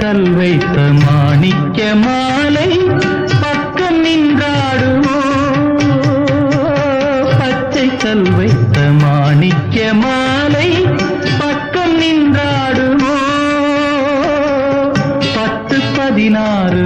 கல் வைத்த மாணிக்க மாலை பக்கம் நின்றாடுவோ பச்சை கல் வைத்த மாணிக்க மாலை பக்கம் நின்றாடுவோ பத்து பதினாறு